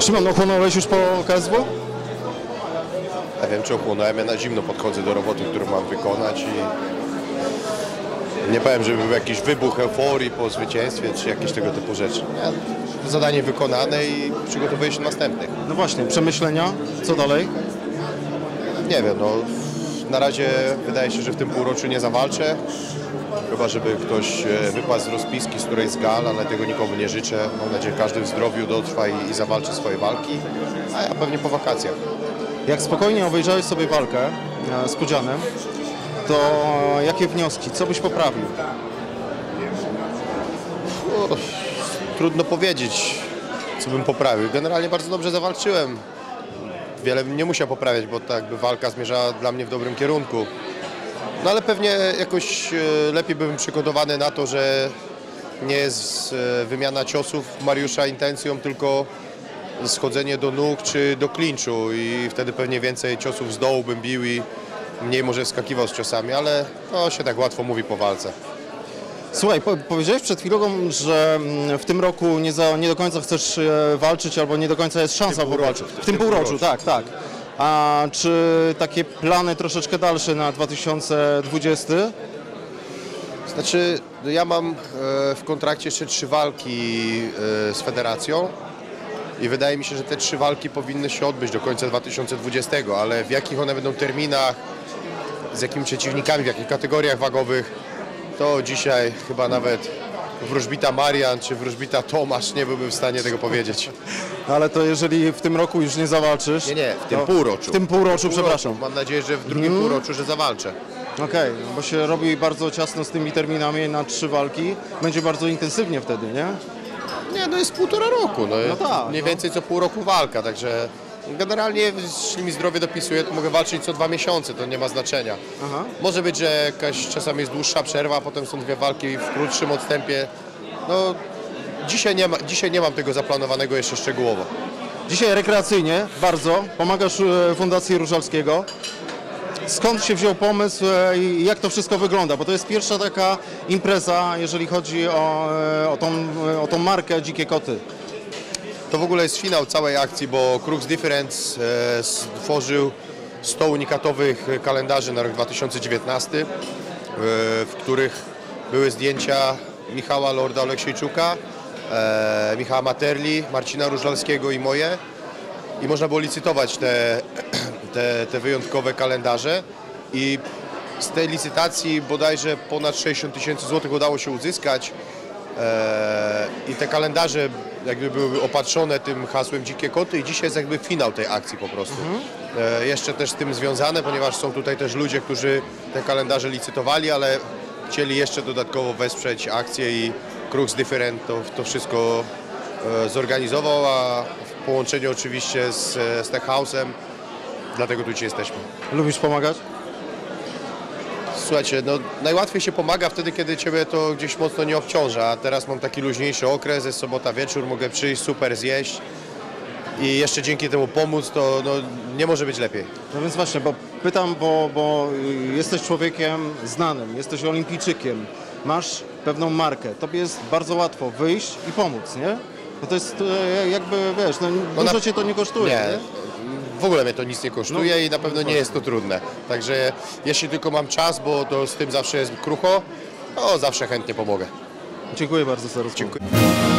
Szymon, ochłonąłeś już po KSW? Nie wiem, czy ochłonąłem, ja na zimno podchodzę do roboty, którą mam wykonać i nie powiem, żeby był jakiś wybuch euforii po zwycięstwie, czy jakieś tego typu rzeczy. Nie, zadanie wykonane i przygotowuję się do następnych. No właśnie, przemyślenia, co dalej? Nie wiem, no na razie wydaje się, że w tym półroczu nie zawalczę. Chyba, żeby ktoś e, wypadł z rozpiski, z której z gal, ale tego nikomu nie życzę. Mam nadzieję, że każdy w zdrowiu dotrwa i, i zawalczy swoje walki, a ja pewnie po wakacjach. Jak spokojnie obejrzałeś sobie walkę e, z Pudzianem, to jakie wnioski, co byś poprawił? O, trudno powiedzieć, co bym poprawił. Generalnie bardzo dobrze zawalczyłem. Wiele bym nie musiał poprawiać, bo tak jakby walka zmierzała dla mnie w dobrym kierunku. No ale pewnie jakoś e, lepiej byłem przygotowany na to, że nie jest e, wymiana ciosów Mariusza intencją, tylko schodzenie do nóg czy do klinczu i wtedy pewnie więcej ciosów z dołu bym bił i mniej może wskakiwał z ciosami, ale to się tak łatwo mówi po walce. Słuchaj, po, powiedziałeś przed chwilą, że mm, w tym roku nie, za, nie do końca chcesz e, walczyć albo nie do końca jest szansa półroczu, powalczyć. w W tym tym półroczu, półroczu. tak, tak. A czy takie plany troszeczkę dalsze na 2020? Znaczy, no ja mam e, w kontrakcie jeszcze trzy walki e, z federacją i wydaje mi się, że te trzy walki powinny się odbyć do końca 2020, ale w jakich one będą terminach, z jakimi przeciwnikami, w jakich kategoriach wagowych, to dzisiaj chyba nawet wróżbita Marian czy wróżbita Tomasz nie byłby w stanie tego powiedzieć. No ale to jeżeli w tym roku już nie zawalczysz... Nie, nie, w tym to- półroczu. W tym półroczu, przepraszam. Mam nadzieję, że w drugim półroczu, że zawalczę. Okej, no bo się robi bardzo ciasno z tymi terminami na trzy walki. Będzie bardzo intensywnie wtedy, nie? Nie, no jest półtora roku. No, No tak, mniej no. więcej co pół roku walka, także generalnie jeśli mi zdrowie dopisuje, to mogę walczyć co dwa miesiące, to nie ma znaczenia. Aha. Może być, że jakaś czasami jest dłuższa przerwa, a potem są dwie walki w krótszym odstępie. No, dzisiaj nie, ma, dzisiaj nie mam tego zaplanowanego jeszcze szczegółowo. Dzisiaj rekreacyjnie bardzo pomagasz e, Fundacji Różalskiego. Skąd się wziął pomysł e, i jak to wszystko wygląda? Bo to jest pierwsza taka impreza, jeżeli chodzi o, e, o, tą, o tą markę Dzikie Koty. To w ogóle jest finał całej akcji, bo Crux Difference e, stworzył 100 unikatowych kalendarzy na rok 2019, e, w których były zdjęcia Michała Lorda Oleksiejczuka, e, Michała Materli, Marcina Różalskiego i moje. I można było licytować te, te, te wyjątkowe kalendarze i z tej licytacji bodajże ponad 60 tysięcy złotych udało się uzyskać. I te kalendarze jakby były opatrzone tym hasłem Dzikie Koty i dzisiaj jest jakby finał tej akcji po prostu. E, Jeszcze też z tym związane, ponieważ są tutaj też ludzie, którzy te kalendarze licytowali, ale chcieli jeszcze dodatkowo wesprzeć akcję i Crux Different to, to wszystko e, zorganizował, a w połączeniu oczywiście z, e, z Tech House'em, dlatego tu dzisiaj jesteśmy. Lubisz pomagać? Słuchajcie, no najłatwiej się pomaga wtedy, kiedy Ciebie to gdzieś mocno nie obciąża, a teraz mam taki luźniejszy okres, jest sobota wieczór, mogę przyjść, super zjeść i jeszcze dzięki temu pomóc, to no, nie może być lepiej. No więc właśnie, bo pytam, bo, bo y, jesteś człowiekiem znanym, jesteś olimpijczykiem, masz pewną markę. Tobie jest bardzo łatwo wyjść i pomóc, nie? No to jest e, jakby, wiesz, no, dużo na- cię to nie kosztuje, nie? Nie, w ogóle mnie to nic nie kosztuje No, i na pewno nie jest to trudne. Także jeśli tylko mam czas, bo to z tym zawsze jest krucho, to zawsze chętnie pomogę. Dziękuję bardzo za rozmowę. Dziękuję.